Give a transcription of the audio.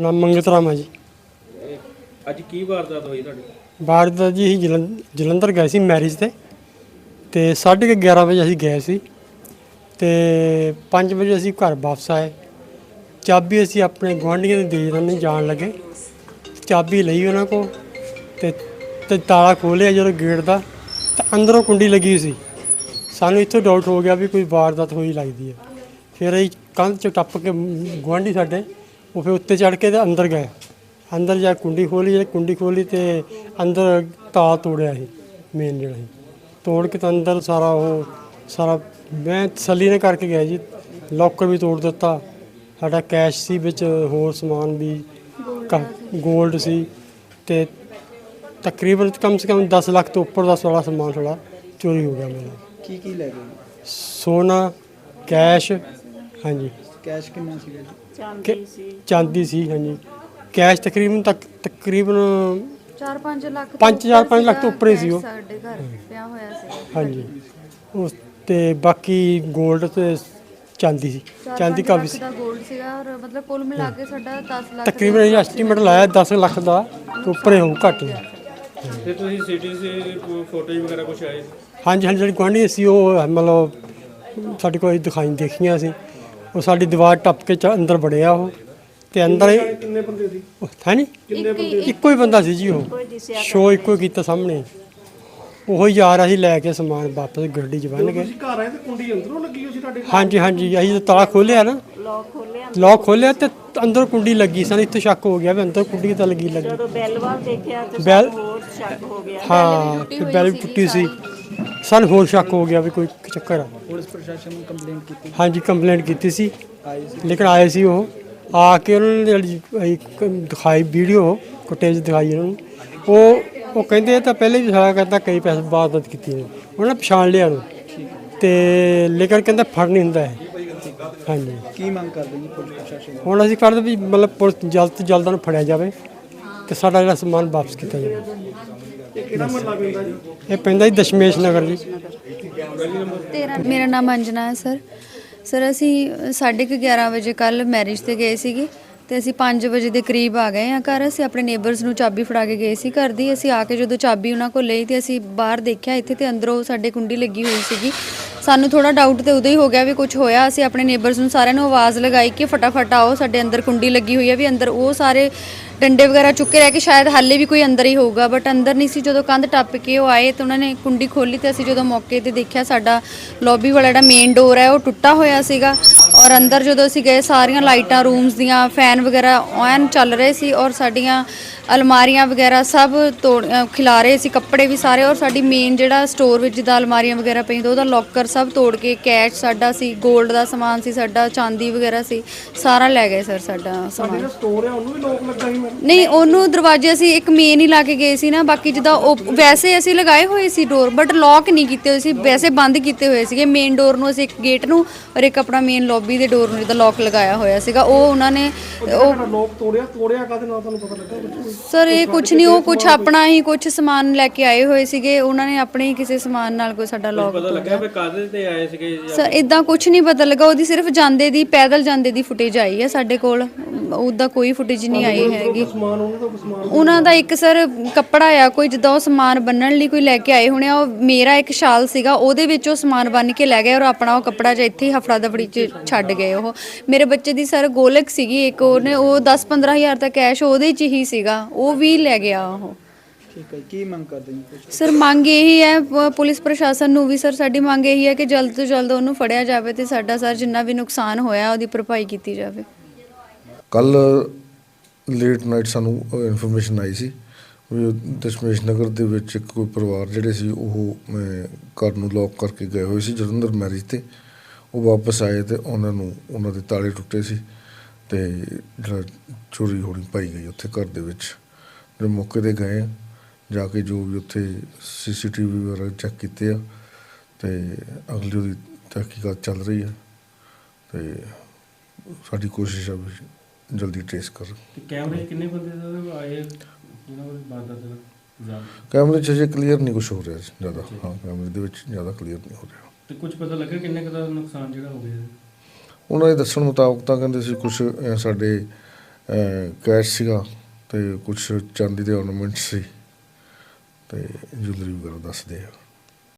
ਨਾਮ ਮੰਗਤ ਰਾਮ ਹੈ ਜੀ। ਇਹ ਅੱਜ ਕੀ ਵਾਰਦਾਤ ਹੋਈ ਤੁਹਾਡੀ? ਬਾਹਰ ਦਾ ਜੀ ਅਸੀਂ ਜਲੰ- ਜਲੰਧਰ ਗਏ ਸੀ ਮੈਰਿਜ ਤੇ। ਤੇ 11:30 ਵਜੇ ਅਸੀਂ ਗਏ ਸੀ। ਤੇ 5 ਵਜੇ ਅਸੀਂ ਘਰ ਵਾਪਸ ਆਏ। ਚਾਬੀ ਅਸੀਂ ਆਪਣੇ ਗੁਆਂਢੀਆਂ ਦੇ ਦੇ ਦਿੰਦੇ ਜਾਣ ਲੱਗੇ। ਚਾਬੀ ਲਈ ਉਹਨਾਂ ਕੋ ਤੇ ਤੇ ਤਾਲਾ ਖੋਲਿਆ ਜਦੋਂ ਗੇਟ ਦਾ। ਤਾਂ ਅੰਦਰੋਂ ਕੁੰਡੀ ਲੱਗੀ ਸੀ। ਸਾਨੂੰ ਇੱਥੋਂ ਡਾਊਟ ਹੋ ਗਿਆ ਵੀ ਕੋਈ ਵਾਰਦਾਤ ਹੋਈ ਲੱਗਦੀ ਹੈ। ਫਿਰ ਅਸੀਂ ਕੰਧ ਚ ਟੱਪ ਕੇ ਗੁਆਂਢੀ ਸਾਡੇ ਉਹ ਫਿਰ ਉੱਤੇ ਚੜ ਕੇ ਤੇ ਅੰਦਰ ਗਏ। ਅੰਦਰ ਜਾ ਕੁੰਡੀ ਖੋਲੀ ਜੇ ਕੁੰਡੀ ਖੋਲੀ ਤੇ ਅੰਦਰ ਤਾਲਾ ਤੋੜਿਆ ਸੀ ਮੇਨ ਜਿਹੜਾ ਸੀ। ਤੋੜ ਕੇ ਤਾਂ ਅੰਦਰ ਸਾਰਾ ਉਹ ਸਾਰਾ ਮੈਂ ਤਸੱਲੀ ਨਾਲ ਕਰਕੇ ਗਿਆ ਜੀ। ਲੋਕਰ ਵੀ ਤੋੜ ਦਿੱਤਾ। ਸਾਡਾ ਕੈਸ਼ ਸੀ ਵਿੱਚ ਹੋਰ ਸਮਾਨ ਵੀ 골ਡ ਸੀ ਤੇ ਤਕਰੀਬਨ ਕਮ ਸੇ ਕਮ 10 ਲੱਖ ਤੋਂ ਉੱਪਰ ਦਾ ਸਾਰਾ ਸਮਾਨ ਸਾਡਾ ਚੋਰੀ ਹੋ ਗਿਆ ਮੇਰਾ। ਕੀ ਕੀ ਲੈ ਗਏ? ਸੋਨਾ ਕੈਸ਼ ਹਾਂਜੀ। ਕੈਸ਼ ਕਿੰਨਾ ਸੀਗਾ ਜੀ? ਕਿ- ਚਾਂਦੀ ਸੀ ਹਾਂਜੀ। ਕੈਸ਼ ਤਕਰੀਬਨ ਤੱਕ ਤਕਰੀਬਨ 4-5 ਲੱਖ ਪੰਜ- ਤੋਂ ਚਾਰ ਉੱਪਰ ਪੰਜ ਲੱਖ ਤੋਂ ਸੀਗਾ ਉੱਪਰ ਹੀ ਸੀ ਉਹ। cash ਸਾਡੇ ਘਰ ਪਿਆ ਹੋਇਆ ਸੀ। ਹਾਂਜੀ। ਉਸ ਤੇ ਬਾਕੀ 골ਡ ਤੇ ਚਾਂਦੀ ਸੀ। ਚਾਂਦੀ ਕਾਫੀ ਸੀ। ਦਾ 골ਡ ਸੀਗਾ ਔਰ ਮਤਲਬ ਕੁੱਲ ਮਿਲਾ ਕੇ ਸਾਡਾ 10 ਲੱਖ ਤਕਰੀਬਨ ਇਹ ਐਸਟੀਮੇਟ ਲਾਇਆ 10 ਲੱਖ ਦਾ ਤੇ ਉੱਪਰ ਹੀ ਹੋਊ ਘੱਟ ਨਹੀਂ ਤੇ ਤੁਸੀਂ ਸਿਟੀ ਸੇ ਫੋਟੋਜ਼ ਵਗੈਰਾ ਕੁਝ ਆਏ? ਹਾਂਜੀ ਹਾਂਜੀ ਜਿਹੜੀ ਗੁਆਂਢੀ ਸੀ ਉਹ ਮਤਲਬ ਸਾਡੇ ਕੋਲ ਦਿਖਾਈ ਦੇਖੀਆਂ ਸੀ। ਉਹ ਸਾਡੀ ਦੀਵਾਰ ਟੱਪ ਕੇ ਚ- ਅੰਦਰ ਵੜਿਆ ਉਹ ਤੇ ਅੰਦਰ ਹੀ ਕਿੰਨੇ ਬੰਦੇ ਸੀ? ਹੈ ਨਹੀਂ ਇੱਕੋ ਹੀ ਬੰਦਾ ਸੀ? ਜੀ ਉਹ। ਸ਼ੋ ਇੱਕੋ ਹੀ ਕੀਤਾ ਸਾਹਮਣੇ। ਉਹੋ ਹੀ ਯਾਰ ਅਸੀਂ ਲੈ ਕੇ ਸਮਾਨ ਵਾਪਸ ਗੱਡੀ 'ਚ ਬੰਨ ਗਏ ਘਰ ਆਏ ਤੇ ਕੁੰਡੀ ਅੰਦਰੋਂ ਲੱਗੀ ਹੋਈ ਸੀ ਤੁਹਾਡੇ ਹਾਂਜੀ ਹਾਂਜੀ ਅਸੀਂ ਤਾਂ ਤਾਲਾ ਖੋਲਿਆ ਨਾ। ਲੋਕ ਖੋਲਿਆ ਤੇ ਅੰਦਰ ਕੁੰਡੀ ਲੱਗੀ ਸਾਨੂੰ ਇੱਥੇ ਸ਼ੱਕ ਹੋ ਗਿਆ ਵੀ ਅੰਦਰ ਕੁੰਡੀ ਕਿੱਦਾਂ ਲੱਗੀ ਲੱਗੀ। ਜਦੋਂ ਬੈਲ ਵਾਲ ਦੇਖਿਆ ਤੇ ਬੈਲ ਹੋਰ ਸ਼ੱਕ ਹੋ ਗਿਆ। ਹਾਂ ਤੇ ਬੈਲ ਟੁੱਟੀ ਸੀ। ਸਾਨੂੰ ਹੋਰ ਸ਼ੱਕ ਹੋ ਗਿਆ ਵੀ ਕੋਈ ਚੱਕਰ ਆ। ਪੁਲਿਸ ਪ੍ਰਸ਼ਾਸਨ ਨੂੰ ਕੰਪਲੇਂਟ ਕੀਤੀ? ਹਾਂਜੀ ਕੰਪਲੇਂਟ ਕੀਤੀ ਸੀ। ਆਏ ਸੀ? ਲੇਕਿਨ ਆਏ ਸੀ ਉਹ। ਆ ਕੇ ਉਹਨਾਂ ਨੇ ਜਿਹੜੀ ਇੱਕ ਦਿਖਾਈ ਵੀਡੀਓ ਫੁਟੇਜ ਦਿਖਾਈ ਉਹਨਾਂ ਨੂੰ। ਉਹ ਉਹ ਕਹਿੰਦੇ ਇਹ ਤਾਂ ਪਹਿਲੇ ਵੀ ਸਾਰਾ ਕਹਿੰਦਾ ਕਈ ਪੈਸੇ ਬਾਦਤ ਕੀਤੀ ਨੇ। ਉਹਨਾਂ ਨੇ ਪਛਾਣ ਲਿਆ ਉਹਨੂੰ। ਤੇ ਲੇਕਿਨ ਕਹਿੰਦਾ ਫੜ ਨਹੀਂ ਹੁੰਦਾ ਹੈ ਹਾਂਜੀ। ਕੀ ਮੰਗ ਕਰਦੇ ਜੀ ਪੁਲਿਸ ਪ੍ਰਸ਼ਾਸਨ? ਹੁਣ ਅਸੀਂ ਕਰਦੇ ਵੀ ਮਤਲਬ ਪੁਲਿਸ ਜਲਦ ਤੋਂ ਜਲਦ ਉਹਨੂੰ ਫੜਿਆ ਜਾਵੇ ਤੇ ਸਾਡਾ ਜਿਹੜਾ ਸਮਾਨ ਵਾਪਸ ਕੀਤਾ ਜਾਵੇ। ਇਹ ਕਿਹੜਾ ਮਹੱਲਾ ਪੈਂਦਾ ਜੀ? ਇਹ ਪੈਂਦਾ ਜੀ ਦਸ਼ਮੇਸ਼ ਨਗਰ ਜੀ। ਮੇਰਾ ਨਾਮ ਅੰਜਨਾ ਹੈ ਸਰ। ਸਰ ਅਸੀਂ 11:30 ਵਜੇ ਕੱਲ ਮੈਰਿਜ ਤੇ ਗਏ ਸੀਗੇ ਤੇ ਅਸੀਂ 5 ਵਜੇ ਦੇ ਕਰੀਬ ਆ ਗਏ ਆ ਘਰ। ਅਸੀਂ ਆਪਣੇ ਨੇਬਰਸ ਨੂੰ ਚਾਬੀ ਫੜਾ ਕੇ ਗਏ ਸੀ ਘਰ ਦੀ। ਅਸੀਂ ਆ ਕੇ ਜਦੋਂ ਚਾਬੀ ਉਹਨਾਂ ਕੋਲ ਲਈ ਤੇ ਅਸੀਂ ਬਾਹਰ ਦੇਖਿਆ ਇੱਥੇ ਤੇ ਅੰਦਰੋਂ ਸਾਡੇ ਕੁੰਡੀ ਲੱਗੀ ਹੋਈ ਸੀਗੀ। ਸਾਨੂੰ ਥੋੜਾ ਡਾਊਟ ਤੇ ਉਦੋਂ ਹੀ ਹੋ ਗਿਆ ਵੀ ਕੁਝ ਹੋਇਆ। ਅਸੀਂ ਆਪਣੇ ਨੇਬਰਸ ਨੂੰ ਸਾਰਿਆਂ ਨੂੰ ਆਵਾਜ਼ ਲਗਾਈ ਕਿ ਫਟਾਫਟ ਆਓ, ਸਾਡੇ ਅੰਦਰ ਕੁੰਡੀ ਲੱਗੀ ਹੋਈ ਹੈ ਵੀ ਅੰਦਰ ਉਹ ਸਾਰੇ ਡੰਡੇ ਵਗੈਰਾ ਚੁੱਕੇ ਰਹਿ ਕੇ ਸ਼ਾਇਦ ਹਾਲੇ ਵੀ ਕੋਈ ਅੰਦਰ ਹੀ ਹੋਊਗਾ ਬਟ ਅੰਦਰ ਨਹੀਂ ਸੀ। ਜਦੋਂ ਕੰਧ ਟੱਪ ਕੇ ਉਹ ਆਏ ਤੇ ਉਹਨਾਂ ਨੇ ਕੁੰਡੀ ਖੋਲੀ ਤੇ ਅਸੀਂ ਜਦੋਂ ਮੌਕੇ ਤੇ ਦੇਖਿਆ ਸਾਡਾ ਲੌਬੀ ਵਾਲਾ ਜਿਹੜਾ ਮੇਨ ਡੋਰ ਹੈ ਉਹ ਟੁੱਟਾ ਹੋਇਆ ਸੀਗਾ। ਔਰ ਅੰਦਰ ਜਦੋਂ ਅਸੀਂ ਗਏ ਸਾਰੀਆਂ ਲਾਈਟਾਂ ਰੂਮਸ ਦੀਆਂ ਫੈਨ ਵਗੈਰਾ ਐਨ ਚੱਲ ਰਹੇ ਸੀ ਔਰ ਸਾਡੀਆਂ ਅਲਮਾਰੀਆਂ ਵਗੈਰਾ ਸਭ ਤੋੜ ਅ, ਖਿਲਾਰੇ ਸੀ ਕੱਪੜੇ ਵੀ ਸਾਰੇ ਔਰ ਸਾਡੀ ਮੇਨ ਜਿਹੜਾ ਸਟੋਰ ਵਿੱਚ ਜਿੱਦਾਂ ਅਲਮਾਰੀਆਂ ਵਗੈਰਾ ਪਈਆਂ ਉਹਦਾ ਲੋਕਰ ਸਭ ਤੋੜ ਕੇ ਕੈਸ਼ ਸਾਡਾ ਸੀ 골ਡ ਦਾ ਸਮਾਨ ਸੀ ਸਾਡਾ ਚਾਂਦੀ ਵਗੈਰਾ ਸੀ ਸਾਰਾ ਲੈ ਗਏ ਸਰ ਸਾਡਾ ਸਮਾਨ। ਸਟੋਰ ਹੈ ਉਹਨੂੰ ਵੀ ਲੋਕ ਲੱਗਾ ਸੀ ਮੈਨੂੰ। ਨਹੀਂ ਉਹਨੂੰ ਦਰਵਾਜ਼ੇ ਅਸੀਂ ਇੱਕ ਮੇਨ ਹੀ ਲਾ ਕੇ ਗਏ ਸੀ ਨਾ ਬਾਕੀ ਜਿੱਦਾਂ ਉਹ ਵੈਸੇ ਅਸੀਂ ਲਗਾਏ ਹੋਏ ਸੀ ਡੋਰ ਬਟ ਲੌਕ ਨਹੀਂ ਕੀਤੇ ਹੋਏ ਸੀ ਵੈਸੇ ਬੰਦ ਕੀਤੇ ਹੋਏ ਸੀਗੇ ਮੇਨ ਡੋਰ ਨੂੰ ਅਸੀਂ ਇੱਕ ਗੇਟ ਨੂੰ ਔਰ ਇੱਕ ਆਪਣਾ ਮੇਨ ਲੌਬੀ ਦੇ ਡੋਰ ਨੂੰ ਜਿੱਦਾਂ ਲੌਕ ਲਗਾਇਆ ਹੋਇਆ ਸੀਗਾ ਉਹ ਉਹਨਾਂ ਨੇ ਉਹ ਲੋਕ ਤੋੜਿਆ? ਤੋੜਿਆ ਕਾਹਦੇ ਨਾਲ ਤੁਹਾਨੂੰ ਪਤਾ ਲੱਗਾ? ਕੁਛ? ਸਰ ਇਹ ਕੁਝ ਨਹੀਂ ਉਹ ਕੁਝ ਆਪਣਾ ਹੀ ਕੁਝ ਸਮਾਨ ਲੈ ਕੇ ਆਏ ਹੋਏ ਸੀਗੇ ਉਹਨਾਂ ਨੇ ਆਪਣੇ ਹੀ ਕਿਸੇ ਸਮਾਨ ਨਾਲ ਕੋਈ ਸਾਡਾ ਲੌਕ ਪਤਾ ਲੱਗਾ ਵੀ ਕਾਹਦੇ ਤੇ ਆਏ ਸੀਗੇ ਸਰ ਇਦਾਂ ਕੁਝ ਨਹੀਂ ਪਤਾ ਲੱਗਾ ਉਹਦੀ ਸਿਰਫ ਜਾਂਦੇ ਦੀ ਪੈਦਲ ਜਾਂਦੇ ਦੀ ਫੁਟੇਜ ਆਈ ਹੈ ਸਾਡੇ ਕੋਲ। ਉਹਦਾ ਕੋਈ ਫੁਟੇਜ ਨਹੀਂ ਆਈ ਹੈਗੀ। ਸਮਾਨ ਉਹਨਾਂ ਦਾ ਸਮਾਨ ਉਹਨਾਂ ਦਾ ਇੱਕ ਸਰ ਕੱਪੜਾ ਆ ਕੋਈ ਜਿੱਦਾਂ ਉਹ ਸਮਾਨ ਬੰਨਣ ਲਈ ਕੋਈ ਲੈ ਕੇ ਆਏ ਹੋਣੇ ਆ ਉਹ ਮੇਰਾ ਇੱਕ ਸ਼ਾਲ ਸੀਗਾ ਉਹਦੇ ਵਿੱਚ ਉਹ ਸਮਾਨ ਬੰਨ ਕੇ ਲੈ ਗਏ ਔਰ ਆਪਣਾ ਉਹ ਕੱਪੜਾ ਜਿਹਾ ਇੱਥੇ ਹੀ ਹਫੜਾ ਦਫੜੀ ਚ ਛੱਡ ਗਏ ਉਹ। ਮੇਰੇ ਬੱਚੇ ਦੀ ਸਰ ਗੋਲਕ ਸੀਗੀ ਇੱਕ ਉਹਨੇ ਉਹ 10 15000 ਦਾ ਕੈਸ਼ ਉਹਦੇ ਚ ਹੀ ਸੀਗਾ ਉਹ ਵੀ ਲੈ ਗਿਆ ਉਹ। ਠੀਕ ਹੈ ਜੀ, ਕੀ ਮੰਗ ਕਰਦੇ ਸਰ ਮੰਗ ਇਹੀ ਹੈ ਪ- ਪੁਲਿਸ ਪ੍ਰਸ਼ਾਸਨ ਨੂੰ ਵੀ ਸਰ ਸਾਡੀ ਮੰਗ ਇਹੀ ਹੈ ਕਿ ਜਲਦ ਤੋਂ ਜਲਦ ਉਹਨੂੰ ਫੜਿਆ ਜਾਵੇ ਤੇ ਸਾਡਾ ਸਰ ਜਿੰਨਾ ਵੀ ਨੁਕਸਾਨ ਹੋਇਆ ਉਹਦੀ ਭਰਪਾਈ ਕੀਤੀ ਜਾਵੇ। ਕੱਲ ਲੇਟ ਨਾਈਟ ਸਾਨੂੰ ਇਨਫੋਰਮੇਸ਼ਨ ਆਈ ਸੀ ਵੀ ਦਸ਼ਮੇਸ਼ ਨਗਰ ਦੇ ਵਿੱਚ ਇੱਕ ਕੋਈ ਪਰਿਵਾਰ ਜਿਹੜੇ ਸੀ ਉਹ ਅਹ, ਘਰ ਨੂੰ ਲੌਕ ਕਰਕੇ ਗਏ ਹੋਏ ਸੀ ਜਲੰਧਰ ਮੈਰਿਜ ਤੇ। ਉਹ ਵਾਪਸ ਆਏ ਤੇ ਉਹਨਾਂ ਨੂੰ ਉਹਨਾਂ ਦੇ ਤਾਲੇ ਟੁੱਟੇ ਸੀ ਤੇ ਜਿਹੜਾ ਚੋਰੀ ਹੋਣੀ ਪਾਈ ਗਈ ਉੱਥੇ ਘਰ ਦੇ ਵਿੱਚ। ਜਿਹੜੇ ਮੌਕੇ ਤੇ ਗਏ ਜਾ ਕੇ ਜੋ ਵੀ ਉੱਥੇ ਸੀਸੀਟੀਵੀ ਵਗੈਰਾ ਚੈੱਕ ਕੀਤੇ ਆ ਤੇ ਅਗਲੀ ਉਹਦੀ ਤਹਿਕੀਕਾਤ ਚੱਲ ਰਹੀ ਹੈ ਤੇ ਸਾਡੀ ਕੋਸ਼ਿਸ਼ ਆ ਵੀ ਜਲਦੀ ਟ੍ਰੇਸ ਕਰ। ਤੇ ਕੈਮਰੇ 'ਚ ਕਿੰਨੇ ਬੰਦੇ ਦਾ ਆਏ ਜਿਹਨਾਂ ਕੋਲ ਬਾਦਾ ਦਾ ਜਾਨ ਕੈਮਰੇ 'ਚ ਅਜੇ ਕਲੀਅਰ ਨਹੀਂ ਕੁਝ ਹੋ ਰਿਹਾ ਜ਼ਿਆਦਾ। ਹਾਂ ਕੈਮਰੇ ਦੇ ਵਿੱਚ ਜ਼ਿਆਦਾ ਕਲੀਅਰ ਨਹੀਂ ਹੋ ਰਿਹਾ। ਤੇ ਕੁਝ ਪਤਾ ਲੱਗਾ ਕਿੰਨੇ ਕੁ ਦਾ ਨੁਕਸਾਨ ਜਿਹੜਾ ਹੋ ਗਿਆ? ਉਹਨਾਂ ਦੇ ਦੱਸਣ ਮੁਤਾਬਕ ਤਾਂ ਕਹਿੰਦੇ ਸੀ ਕੁਝ ਸਾਡੇ ਕੈਸ਼ ਸੀਗਾ ਤੇ ਕੁਝ ਚਾਂਦੀ ਦੇ ornaments ਸੀ। ਤੇ ਜੁਐਲਰੀ ਵਗੈਰਾ ਦੱਸਦੇ ਆ।